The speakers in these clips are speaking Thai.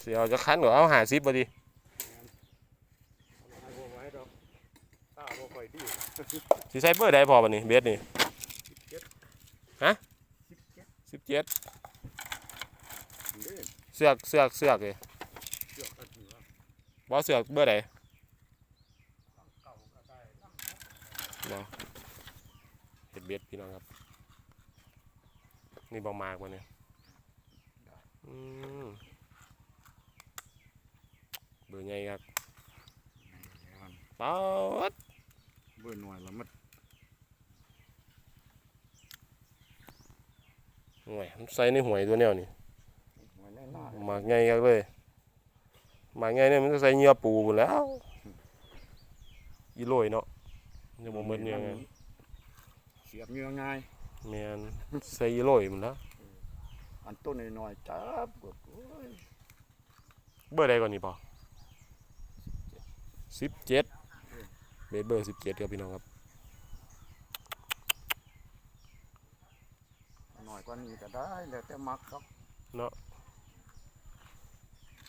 เสียวจะคันก็เอาหาซิบบ่ดีเอาบ่ไหว้ดอกตาบ่ค่อยดีสิใส่เบอร์ใดพอบัดนี้เบสนี่ฮะสิบเจ็ด17เด้อเสือกเสือกเสือกเลยเชือกกันถือว่าบ่เสือกเบอร์ใดเก่าก็ได้นบ่ำเฮ็ดเบสพี่น้องครับ นี่บ่มากบ่เนี่ยอืม เบอร์ใหญ่ครับมันป๊าดเบิ่นหน่วยละมันห่วยมันใส่ในหวยตัวแนวนี่หน่วยแน่ๆหมากใหญ่ครับเลยหมากใหญ่เนี่ยมันจะใส่เหงื่อปูหมดแล้วอีโรยเนาะมันจะบ่หมดเหงื่อไงเสียบเหงื่อง่ายแม่นใส่อีโรยหมดแล้วอันต้นน้อยๆจับกดโอ้ยเบอร์ใดก่อนนี่ป่ สิบเจ็ดเบสเบอร์สิบเจ็ดครับพี่น้องครับน้อยกว่านี้ก็ได้แล้วแต่มักครับเนาะ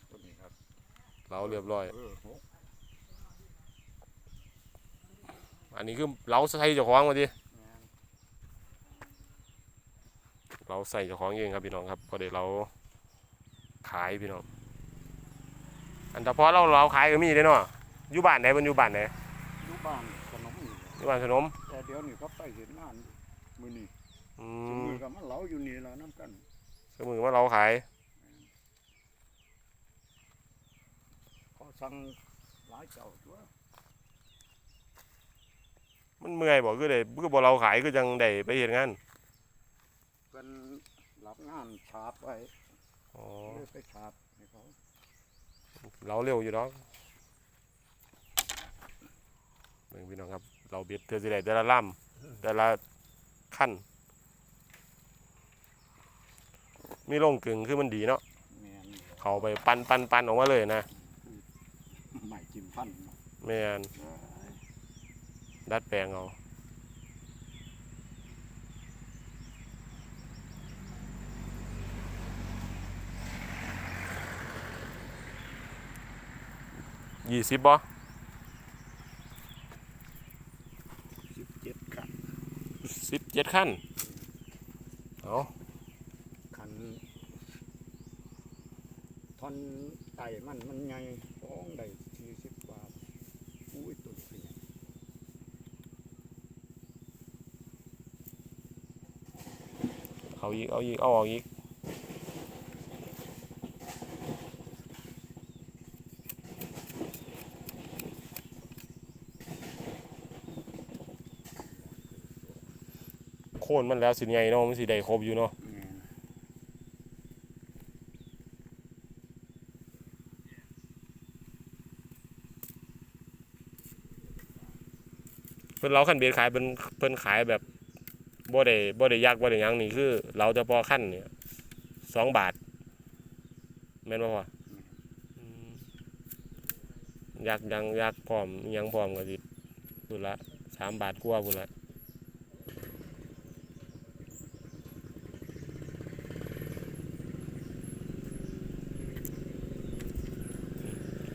ต้นนี้ครับเราเรียบร้อย เออหกอันนี้คือเราใส่เจ้าของมาดิแม่นเราใส่เจ้าของเองครับพี่น้องครับพอเดี๋ยวเราขายพี่น้อง อันแต่พอเราเราขายก็มีได้เนาะ อยู่บ้านไหนมันอยู่บ้านไหนอยู่บ้านขนมนี่อยู่บ้านขนมแต่เดี๋ยวนี้เขาไปเห็นงานมื้อนี้อืซุมมือก็มันเหลาอยู่นี่ล่ะนํกันสมมติว่าเราขายเขาสั่งหลายเจ้าตัวมันเมื่อยบอกคือได้คือบ่เราขายคือจังได้ไปเฮ็ดงานเพิ่นรับงานฉาบไว้อ๋อเลยไปฉาบให้เขาเราเร็วอยู่ดอก เบิ่งพี่น้องครับ เราเบ็ดเธอสิได้แต่ละลำแต่ละขั้น มีลงกึ่งคือมันดีเนาะแม่นเขาไปปันปันปันออกมาเลยนะใหม่จิ้มพันเนาะแม่นดัดแปลงเอายี่สิบบ่สิบเจ็ดขัน สิบ เจ็ดขั้นเอาขันท่อนไต่มันมันใหญ่ฟ้องได้สี่สิบกว่าอุ้ยตัวเป็นไงเอาอีก เอาอีก เอาออกอีก โค่นมันแล้วสิไงเนาะมันสิได้ครบอยู่เนาะเพิ่นเราขั้นเบียดขายเป็นเพิ่นขายแบบบ่ได้บ่ได้ยากบ่ได้ยังนี่คือ เราจะพอขั้นเนี่ยสองบาทแม่นบ่พออยากยังอยากพร้อมยังพร้อมก็สิพุ่นละสามบาทกว่าพุ่นละ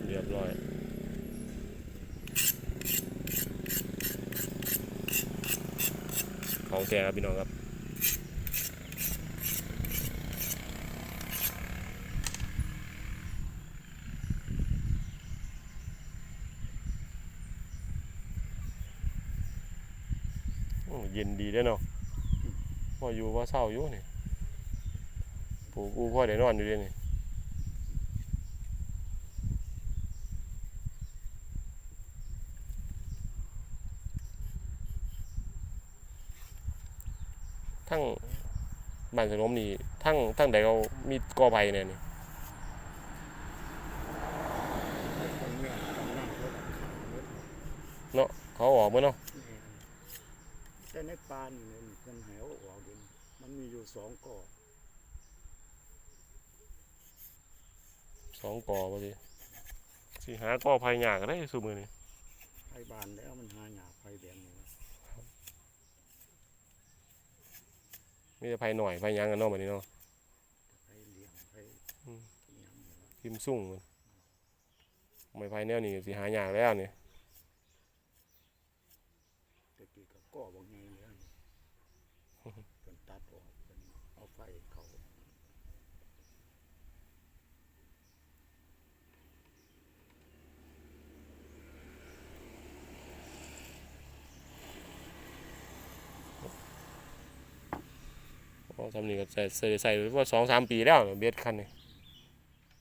เรียบร้อย ของแกครับพี่น้องครับเย็นดีเด้อเนาะพออยู่ว่าเศร้าอยู่นี่ผูกูพ่อได้นอนอยู่ด้นี่ ทั้งบ้านสนมนี่ทั้งทั้งใดเขามีกอไผ่เนี่ยนี่คนเนื้อต้องนั่งรถขับรถเนาะเขาออกมาเนาะแม่นแต่ในปานนี่เพิ่นแหวออกเองมันมีอยู่สองก่อสองกอพอดีสิหากอไผ่ยากก็ได้สุมือนี่ไผบ้านแล้วมันหาหยาไผแบบนี้ มีแต่ไผ่หน่อยไผ่หยังกันเนาะแบบนี้เนาะไผเลี้ยงไผอืมอิหยังนี่ล่ะที่พิมพ์สุ่งไม้ไผ่แนวนี้สิหายากแล้วนี่ตะกี้ก็ก่อบ่ไงแล้วนี่เพิ่นตัดออกเพิ่นเอาไฟเข้า ทำนี่ก็ใส่ใส่ใส่ว่าสองสามปีแล้วเนี่ยเบ็ดคันนี่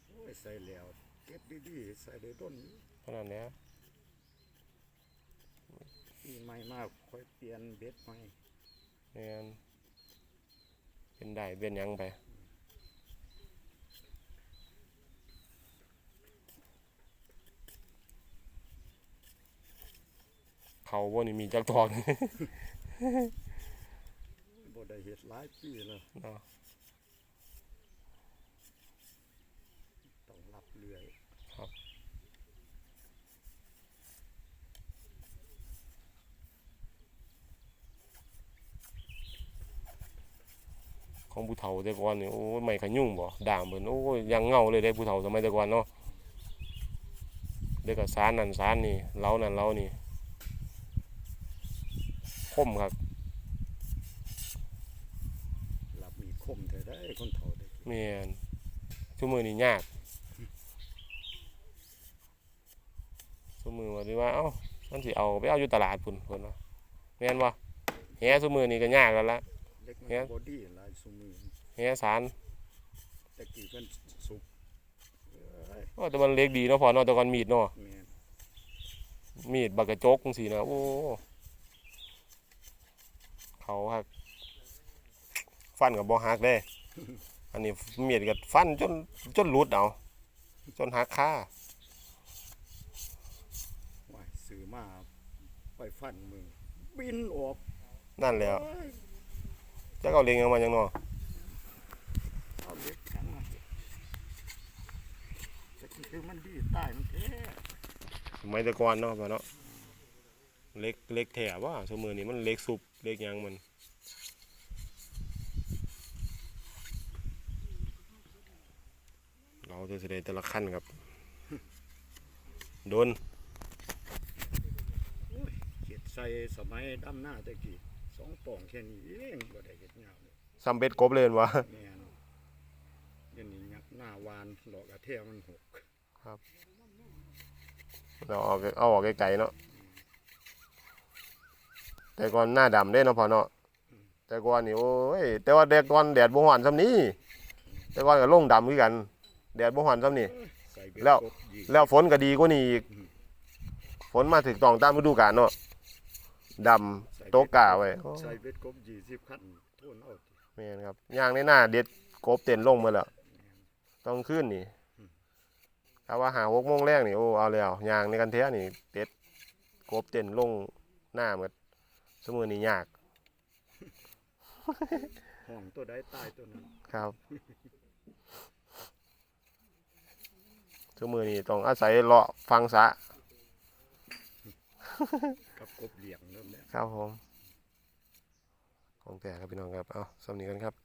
โอ้ยใส่แล้วเก็บดีๆใส่ได้ต้นนี้เท่านั้นแหล้วปีใหม่มากค่อยเปลี่ยนเบ็ดใหม่แม่นเป็นได้เป็นหยังไปเขาบ่นี่มีจักทองบ่ได้เฮ็ดหลายปีแล้วเนาะต้องรับเรื่อยของผู้เฒ่าแต่ก่อนนี่โอ้ยไม่ขยุ่งบ่ด่างเบิ่นโอ้ยยังเงาเลยได้ผู้เฒ่าสมัยแต่ก่อนเนาะเด็กก็สารนั่นสารนี่เล้านั่นเล้านี่คมครับรับมีคมเท่าได้ คนเฒ่าได้กินแม่นชั่วมือนี่ยากชั่วมือว่าดีว่าเอ้ามันสิเอาไปเอาอยู่ตลาดพุ่นเพิ่นว่าแม่นบ่แหชั่วมือนี่ก็ยากแล้วละ เล็กมันเนี่ยบ่ดีหลายซุมือแหสารตะกี้เพิ่นสุกเอ้ยโอ้แต่มันเล็กดีเนาะพอเนาะแต่ก่อนมีดเนาะแม่นมีดบักกระจกจังซี่นะโอ้เขาครับฟันกับบ่หักเด้ อันนี้มีดก็ฟันจนจนหลุดเอาจนหักคาว่าซื้อมาไปฟันมึงบินออกนั่นแหล้วเอ้ยจักเอาเล็งเอามาจังเนาะเอาเล็กกันมาตะกี้คือมันดีใต้มันแท้สมัยแต่ก่อนเนาะพ่อเนาะเล็กเล็กแท้ว่าสมือนี้มันเล็กสุบเล็กหยังมัน เราจะแสดงแต่ละขั้นครับ โดนเขียดใส่สมัยดำหน้าตะกี้สองป่องแค่นี้เองบ่ได้เฮ็ดยาวเลยซ้ำเบ็ดกบเลยเห็นวะแม่นเดี๋ยวนี้ยักหน้าวานหลอกกระเทียมันหกเราเอาเอาออกไกลๆเนาะแต่ก่อนหน้าดำเด้เนาะพอเนาะแต่ก่อนนี่โอ้ยแต่ว่าแต่ก่อนแดดบ่ฮ้อนซ้ำนี้ แต่ก่อนก็ลงดำคือกัน แดดบ่ฮ้อนซ้ำนี้ใส่เบ็ดแล้ว กบยิงแล้วฝนก็ดีกว่านี้อีก ฝนมาถึงต้องตามฤดูกาลเนาะดำโตะกาไว้โอ้ใส่เบ็ดกบยี่สิบขั้นทุนเอาติแม่นครับย่างในหน้าเด็ดกบเต้นลงมาแล้วต้องขึ้นนี่ถ้าว่าหาหกโมงแรกนี่โอ้เอาแล้วย่างในกันเทะนี่เด็ดกบเต้นลงหน้าหมดสมือนี่ยากห้องตัวใดตายตัวนั้นครับ สมือนี่ต้องอาศัยเลาะฟังสะ กับกบเหลี่ยงเริ่มแล้ว ครับผม ของแต่ครับพี่น้องครับ เอาสำนีกันครับ